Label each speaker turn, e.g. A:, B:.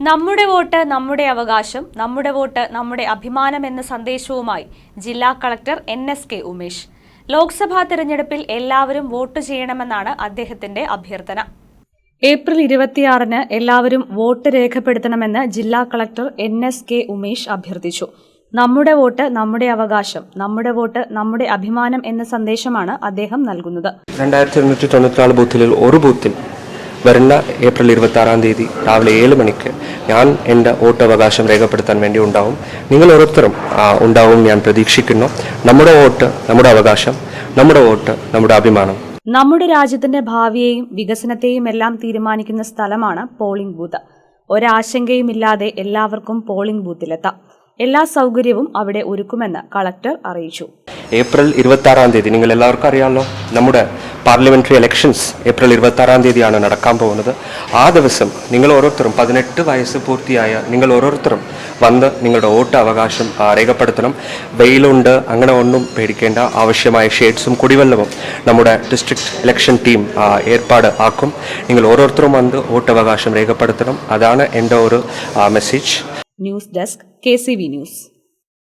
A: നമ്മുടെ വോട്ട് നമ്മുടെ അവകാശം നമ്മുടെ വോട്ട് നമ്മുടെ അഭിമാനം എന്ന സന്ദേശവുമായി ജില്ലാ collector N S K Umesh. Lok Sabha തെരഞ്ഞെടുപ്പിൽ എല്ലാവരും വോട്ട് ചെയ്യണമെന്നാണ് അദ്ദേഹത്തിന്റെ അഭ്യർത്ഥന. ഏപ്രിൽ ഇരുപത്തിയാറിന് എല്ലാവരും വോട്ട് രേഖപ്പെടുത്തണമെന്ന് ജില്ലാ collector N S K Umesh അഭ്യർത്ഥിച്ചു. നമ്മുടെ വോട്ട് നമ്മുടെ അവകാശം നമ്മുടെ വോട്ട് നമ്മുടെ അഭിമാനം എന്ന സന്ദേശമാണ് അദ്ദേഹം നൽകുന്നത്.
B: രണ്ടായിരത്തി ബൂത്തിൽ ഒരു ബൂത്തിൽ വരുന്ന ഏപ്രിൽ ഇരുപത്തി ആറാം തീയതി രാവിലെ ഏഴ് മണിക്ക് ഞാൻ എന്റെ വോട്ടവകാശം രേഖപ്പെടുത്താൻ വേണ്ടി ഉണ്ടാവും. നിങ്ങൾ ഓരോരുത്തരും ഉണ്ടാവും ഞാൻ പ്രതീക്ഷിക്കുന്നു. നമ്മുടെ വോട്ട് നമ്മുടെ അവകാശം നമ്മുടെ വോട്ട് നമ്മുടെ അഭിമാനം.
A: നമ്മുടെ രാജ്യത്തിന്റെ ഭാവിയെയും വികസനത്തെയും എല്ലാം തീരുമാനിക്കുന്ന സ്ഥലമാണ് പോളിംഗ് ബൂത്ത്. ഒരാശങ്കയുമില്ലാതെ എല്ലാവർക്കും പോളിംഗ് ബൂത്തിലെത്താം. എല്ലാ സൗകര്യവും അവിടെ ഒരുക്കുമെന്ന് കളക്ടർ അറിയിച്ചു.
B: ഏപ്രിൽ ഇരുപത്തി ആറാം തീയതി. നിങ്ങൾ എല്ലാവർക്കും അറിയാമല്ലോ നമ്മുടെ പാർലമെന്ററി ഇലക്ഷൻസ് ഏപ്രിൽ ഇരുപത്തി ആറാം തീയതിയാണ് നടക്കാൻ പോകുന്നത്. ആ ദിവസം നിങ്ങൾ ഓരോരുത്തരും പതിനെട്ട് വയസ്സ് പൂർത്തിയായ നിങ്ങൾ ഓരോരുത്തരും വന്ന് നിങ്ങളുടെ വോട്ട് അവകാശം രേഖപ്പെടുത്തണം. വെയിലുണ്ട് അങ്ങനെ ഒന്നും പേടിക്കേണ്ട ആവശ്യമായ ഷെയ്ഡ്സും കുടിവെള്ളവും നമ്മുടെ ഡിസ്ട്രിക്ട് ഇലക്ഷൻ ടീം ഏർപ്പാട് ആക്കും. നിങ്ങൾ ഓരോരുത്തരും വന്ന് വോട്ടവകാശം രേഖപ്പെടുത്തണം. അതാണ് എന്റെ ഒരു message
A: news desk K news